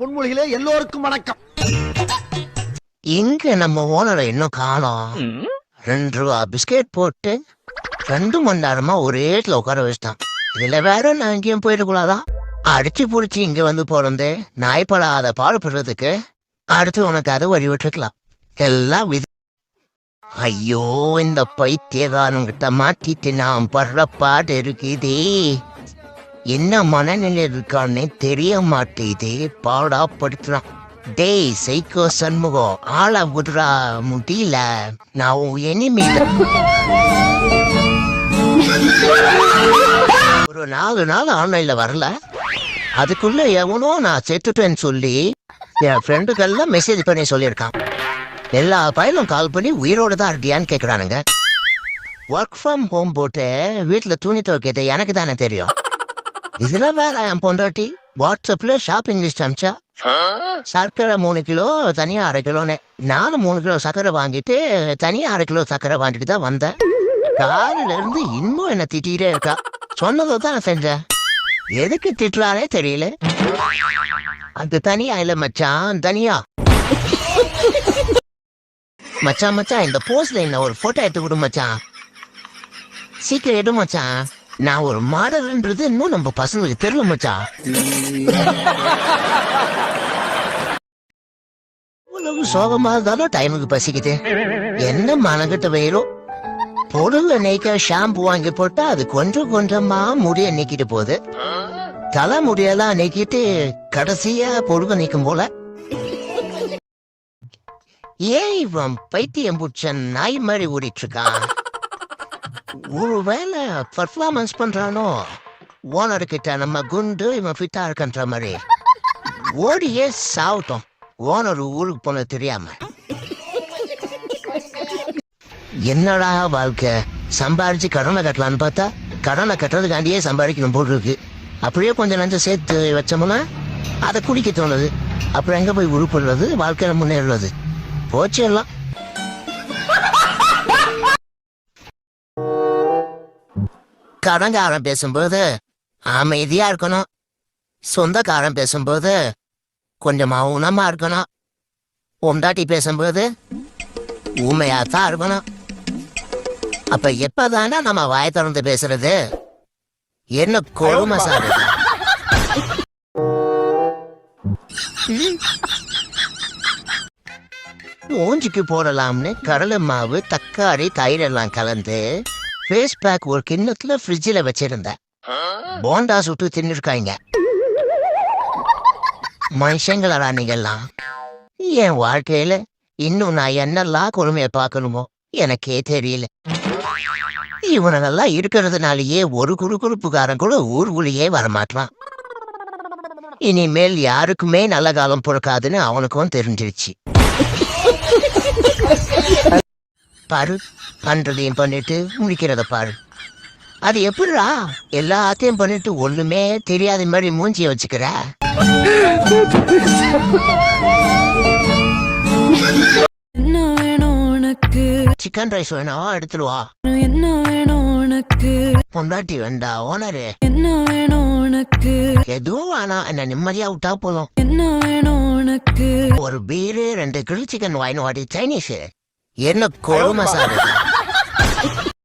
பொன்மொழிகளே எல்லோருக்கும் வணக்கம். எங்க நம்ம ஓனரை இன்னும் காணோம்? ரெண்டு ரூபா பிஸ்கெட் போட்டு ரெண்டு மணி நேரமா ஒரே இடத்துல உட்கார வச்சுட்டான். இதுல வேற நான் எங்கேயும் போயிடக்கூடாதா? அடிச்சு புடிச்சு இங்க வந்து பிறந்து நாய்ப்படாத பாடுபடுறதுக்கு அடுத்து உனக்கு அதை வழி விட்டுருக்கலாம். எல்லாம் விதி ஐயோ இந்த பைத்தியகாரங்கிட்ட மாட்டிட்டு நான் படுற பாடு இருக்குதே. என்ன மனநிலை இருக்கான்னு தெரிய மாட்டேதே பாடா படுத்துறான் டேய் சைக்கோ சண்முகம் ஆள விடுறா முடியல நான் உன் ஒரு நாலு நாள் ஆன்லைன்ல வரல. அதுக்குள்ள எவனோ நான் செத்துட்டேன்னு சொல்லி என் ஃப்ரெண்டுக்கெல்லாம் மெசேஜ் பண்ணி சொல்லியிருக்கான். எல்லா பையனும் கால் பண்ணி உயிரோடு தான் இருக்கியான்னு கேட்குறானுங்க ஒர்க் ஃப்ரம் ஹோம் போட்டு வீட்டில் துணி துவைக்கிறது எனக்கு தானே தெரியும். இதுல வேற என் பொண்டாட்டி? வாட்ஸ்அப்ல ஷாப்பிங் லிஸ்ட் அனுப்பிச்சா? சர்க்கரை மூணு கிலோ தனியா அரை கிலோன்னு நானும் மூணு கிலோ சர்க்கரை வாங்கிட்டு தனியா அரை கிலோ சர்க்கரை வாங்கிட்டு தான் வந்தேன். காலையில இருந்து இன்னும் என்ன திட்டிகிட்டே இருக்கா. சொன்னதை தான் நான் செஞ்சேன். எதுக்கு திட்டுறானே தெரியல. அது தனியா இல்ல மச்சான் தனியா. மச்சான் மச்சான் இந்த போஸ்ட்ல என்ன ஒரு போட்டோ எடுத்து கொடு மச்சான். சீக்கிரம் எடு மச்சான். நான் ஒரு மாடல்ன்றது இன்னும் நம்ம பசங்களுக்கு தெரியல மச்சா. இவ்வளவு சோகமா இருந்தாலும் டைமுக்கு பசிக்குது. என்ன மனங்கிட்ட வயிறும் பொருள் நெய்க்க ஷாம்பு வாங்கி போட்டா அது கொஞ்சம் கொஞ்சமா முடிய நீக்கிட்டு போகுது. தலை முடியெல்லாம் நீக்கிட்டு கடைசியா பொழுது நீக்கும் போல. ஏன் இவன் பைத்தியம் புடிச்ச நாய் மாதிரி ஓடிட்டு இருக்கான்? ஒருவேளை பர்ஃபார்மன்ஸ் பண்றானோ? ஓனர் கிட்ட நம்ம குண்டு இவன் ஃபிட்டா இருக்கன்ற மாதிரி. ஓடியே சாவட்டும். ஓனர் ஊருக்கு போன தெரியாம. என்னடா வாழ்க்கை? சம்பாரிச்சு கடனை கட்டலான்னு பார்த்தா கடனை கட்டுறதுக்காண்டியே சம்பாதிக்கணும் போல் இருக்கு அப்படியே கொஞ்சம் நஞ்சம் சேர்த்து வச்சோம்னா அதை குடிக்க தோணுது. அப்புறம் எங்க போய் உருப்படுறது? வாழ்க்கையில முன்னேறுறது. போச்சு எல்லாம். கடங்காரன் பேசும்போது அமைதியா இருக்கணும் சொந்தக்காரன் பேசும்போது கொஞ்சம் மௌனமா இருக்கணும் உண்டாட்டி பேசும்போது ஊமையா தான் இருக்கணும் அப்ப எப்பதானா நம்ம வாய திறந்து பேசுறது என்ன கொடுமை சார் இது? மூஞ்சிக்கு போடலாம்னு கடலை மாவு தக்காளி தயிர் எல்லாம் கலந்து ஃபேஸ் பேக் ஒரு கிண்ணத்துல ஃப்ரிட்ஜில் வச்சிருந்தேன். போண்டா சுட்டு தின்னுருக்காங்க மனுஷங்களா நீங்கெல்லாம் என் வாழ்க்கையில இன்னும் நான் என்னெல்லாம் கொடுமையை பார்க்கணுமோ எனக்கே தெரியல. இவனெல்லாம் இருக்கிறதுனாலயே ஒரு குறுகுறுப்புக்காரன் கூட ஊருக்குள்ளேயே வரமாட்டான் இனிமேல் யாருக்குமே நல்ல காலம் பிறக்காதுன்னு அவனுக்கும் தெரிஞ்சிருச்சு. பாரு பண்றதையும் பண்ணிட்டு முடிக்கிறத பாரு. அது எப்படிடா எல்லாத்தையும் பண்ணிட்டு ஒண்ணுமே தெரியாத மாதிரி மூஞ்சிய வச்சுக்கிற? சிக்கன் ரைஸ் வேணும் எடுத்துருவா என்ன வேணும் உனக்கு? பொண்டாட்டி வேண்டா ஓனரு. என்ன வேணும் உனக்கு? எதுவும் வேணாம் என்ன நிம்மதியா விட்டா போதும். என்ன வேணும் உனக்கு? ஒரு பீரு ரெண்டு கிரில் சிக்கன் வாங்கி வாடி சைனீஸ் என்ன கொடுமை சார்